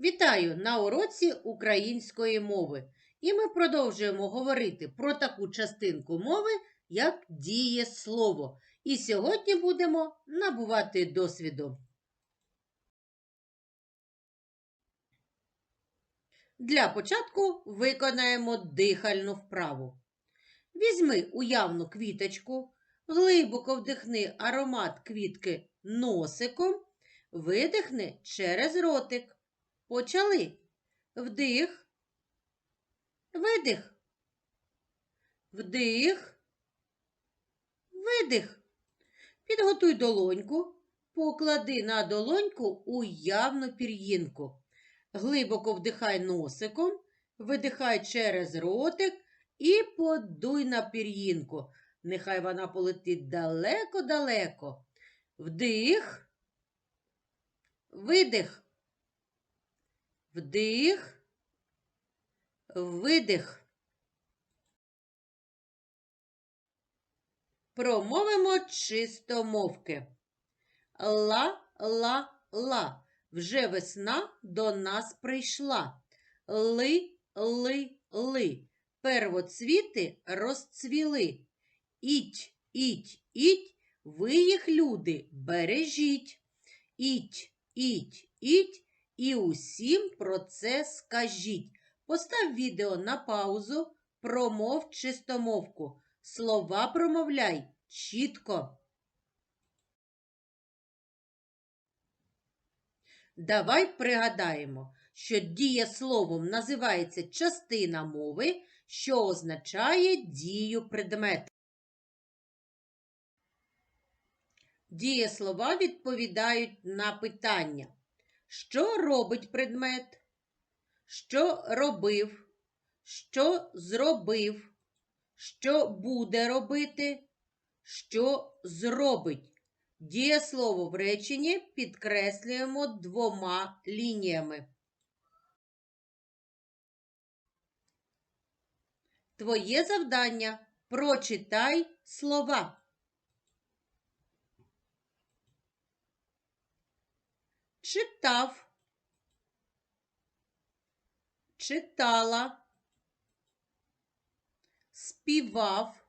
Вітаю на уроці української мови. І ми продовжуємо говорити про таку частинку мови, як дієслово. І сьогодні будемо набувати досвіду. Для початку виконаємо дихальну вправу. Візьми уявну квіточку, глибоко вдихни аромат квітки носиком, видихни через ротик. Почали. Вдих. Видих. Вдих. Видих. Підготуй долоньку. Поклади на долоньку уявну пір'їнку. Глибоко вдихай носиком, видихай через ротик і подуй на пір'їнку. Нехай вона полетить далеко-далеко. Вдих. Видих. Вдих, видих. Промовимо чистомовки. Ла-ла-ла. Вже весна до нас прийшла. Ли-ли-ли. Первоцвіти розцвіли. Іть, іть, іть, ви їх, люди, бережіть. Іть, іть, іть. І усім про це скажіть. Постав відео на паузу, промов чистомовку. Слова промовляй чітко. Давай пригадаємо, що дієсловом називається частина мови, що означає дію предмета. Дієслова відповідають на питання. Що робить предмет? Що робив? Що зробив? Що буде робити? Що зробить? Дієслово в реченні підкреслюємо двома лініями. Твоє завдання прочитай слова. Читав, читала, співав,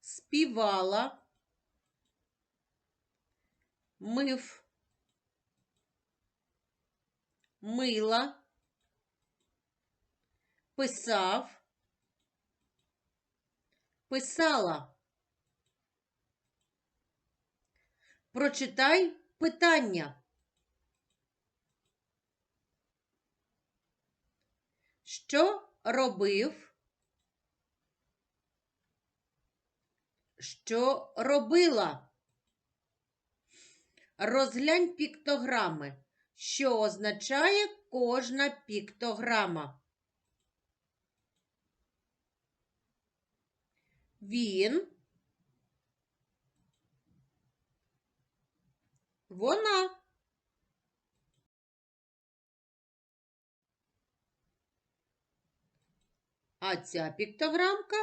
співала, мив, мила, писав, писала. Прочитай питання. Що робив? Що робила? Розглянь піктограми, що означає кожна піктограма. Він Вона. А ця піктограмка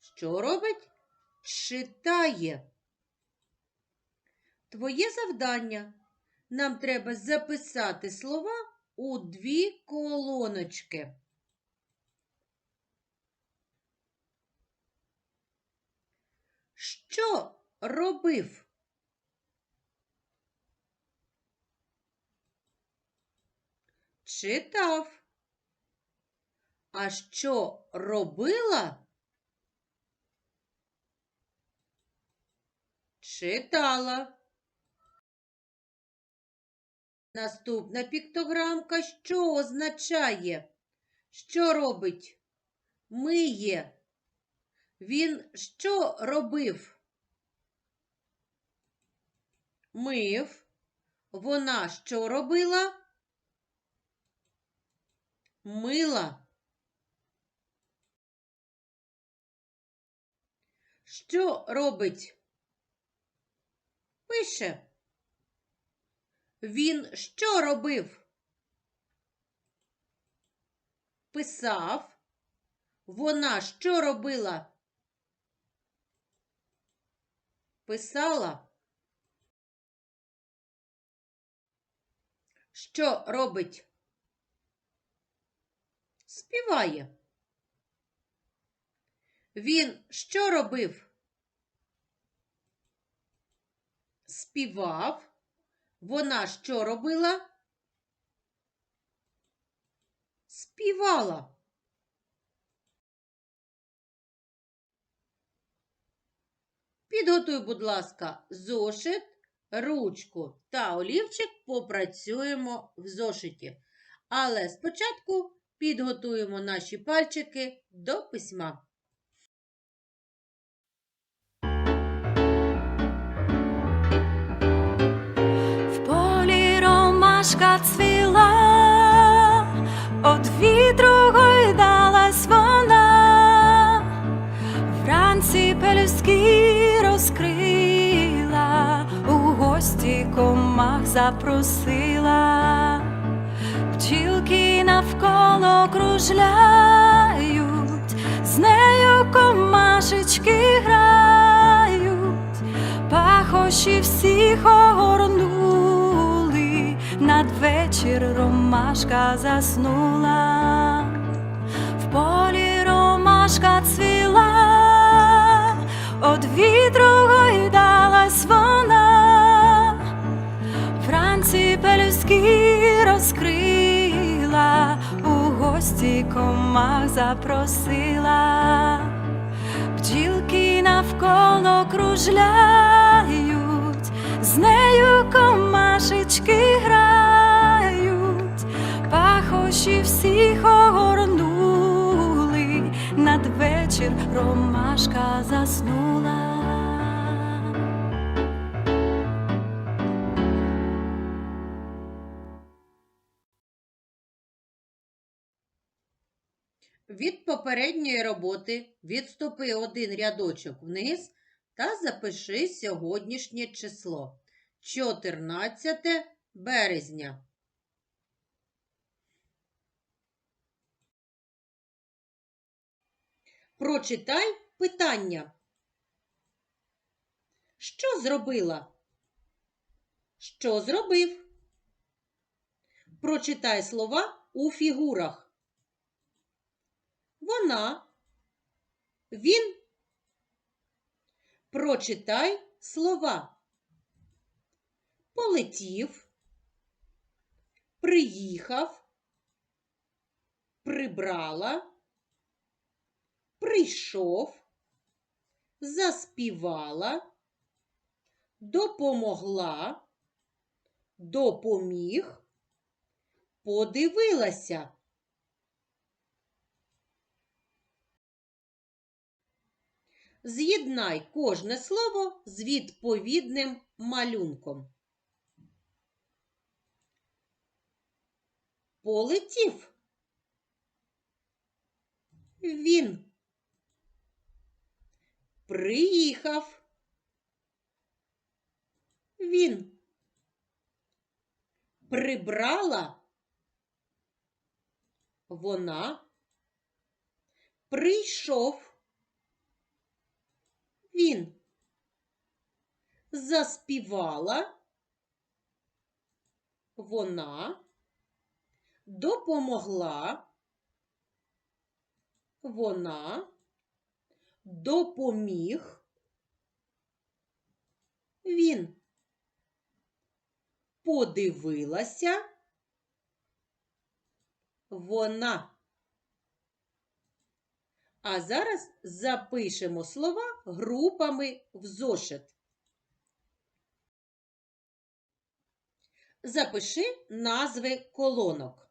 що робить? Читає. Твоє завдання. Нам треба записати слова у дві колоночки. Що робив? Читав. А що робила? Читала. Наступна піктограмка що означає? Що робить? Миє. Він що робив? Мив. Вона що робила? Мила. Що робить? Пише. Він що робив? Писав. Вона що робила? Писала. що робить? Співає. Він що робив? Співав. Вона що робила? Співала. Підготуй, будь ласка, зошит, ручку та олівчик попрацюємо в зошиті. Але спочатку підготуємо наші пальчики до письма. В полі ромашка цвіла, од вітру гойдалась вона, вранці пелюстки розкрила, у гості комах запросила, пчілки навколо кружляють, з нею комашечки грають. Пахощі всіх огорнули, надвечір ромашка заснула, в полі ромашка цвіла, од вітру гойдалась вона, гості комах запросила. Бджілки навколо кружляють, з нею комашечки грають, пахощі всіх огорнули, надвечір ромашка заснула. Від попередньої роботи відступи один рядочок вниз та запиши сьогоднішнє число 14 березня. Прочитай питання. Що зробила? Що зробив? Прочитай слова у фігурах. Вона. Він. Прочитай слова. Полетів. Приїхав. Прибрала. Прийшов. Заспівала. Допомогла. Допоміг. Подивилася. З'єднай кожне слово з відповідним малюнком. Полетів. Він. Приїхав. Він. Прибрала. Вона. Прийшов. Він заспівала, вона допомогла, вона допоміг, він подивилася, вона. А зараз запишемо слова групами в зошит. Запиши назви колонок.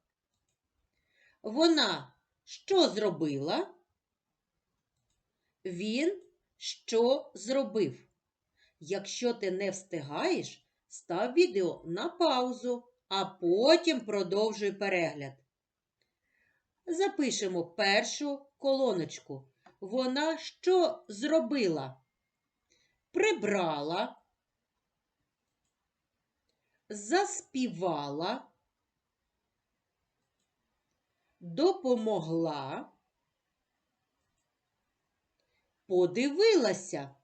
Вона що зробила? Він що зробив? Якщо ти не встигаєш, став відео на паузу, а потім продовжуй перегляд. Запишемо першу колоночку. Вона що зробила? Прибрала, заспівала, допомогла, подивилася.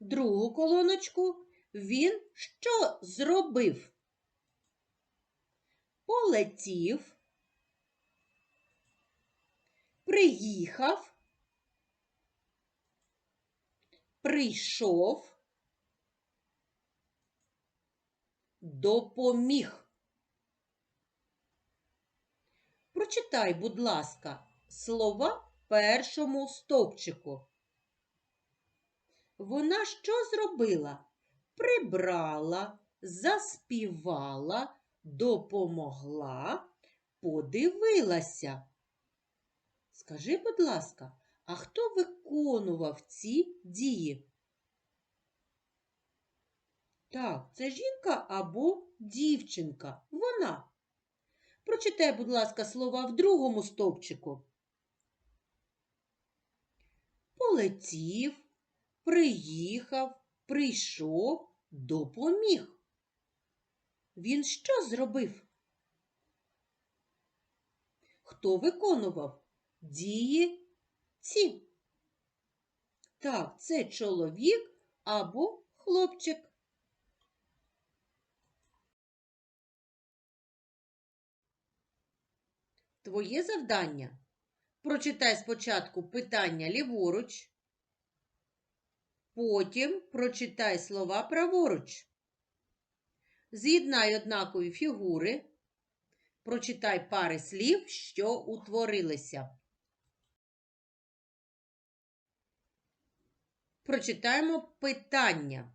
Другу колоночку він що зробив? полетів, приїхав, прийшов, допоміг. Прочитай, будь ласка, слова першому стовпчику. Вона що зробила? Прибрала, заспівала, допомогла, подивилася. Скажи, будь ласка, а хто виконував ці дії? Так, це жінка або дівчинка. Вона. Прочитай, будь ласка, слова в другому стовпчику. Полетів, приїхав, прийшов, допоміг. Він що зробив? Хто виконував дії ці? Так, це чоловік або хлопчик. Твоє завдання прочитай спочатку питання ліворуч, потім прочитай слова праворуч. З'єднай однакові фігури, прочитай пари слів, що утворилися. Прочитаємо питання.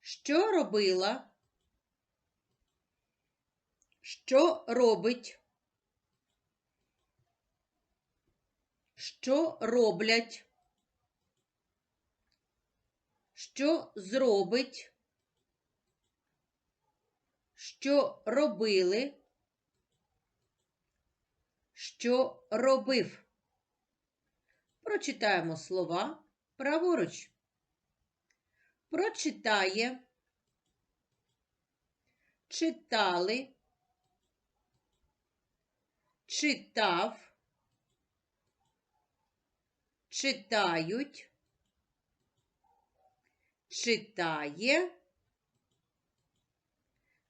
Що робила? Що робить? Що роблять? Що зробить? Що робили? Що робив? Прочитаємо слова праворуч. Прочитає, читали, читав, читають, читає,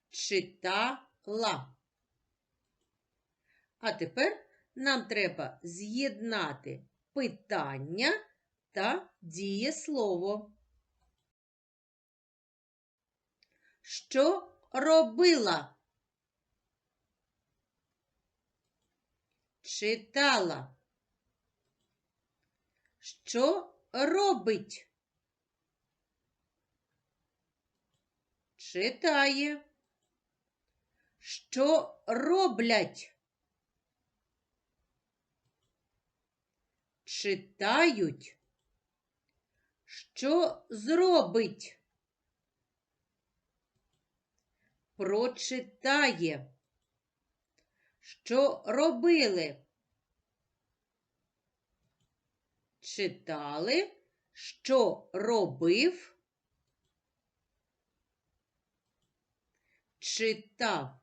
читала. А тепер нам треба з'єднати питання та дієслово. Що робила? Читала. Що робить? Читає. Що роблять? Читають. Що зробить? Прочитає. Що робили? Читали, що робив? Читав.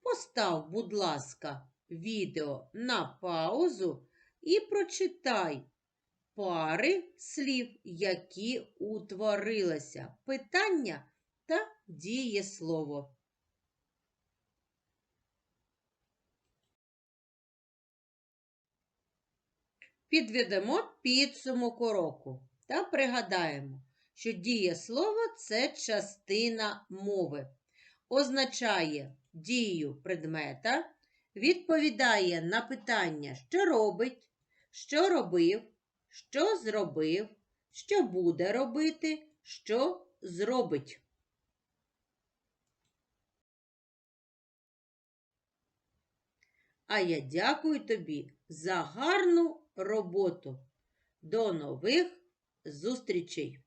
Постав, будь ласка, відео на паузу і прочитай пари слів, які утворилися. Питання та дієслово. Підведемо підсумок уроку та пригадаємо, що дієслово – це частина мови. Означає дію предмета, відповідає на питання, що робить, що робив, що зробив, що буде робити, що зробить. А я дякую тобі за гарну роботу. До нових зустрічей!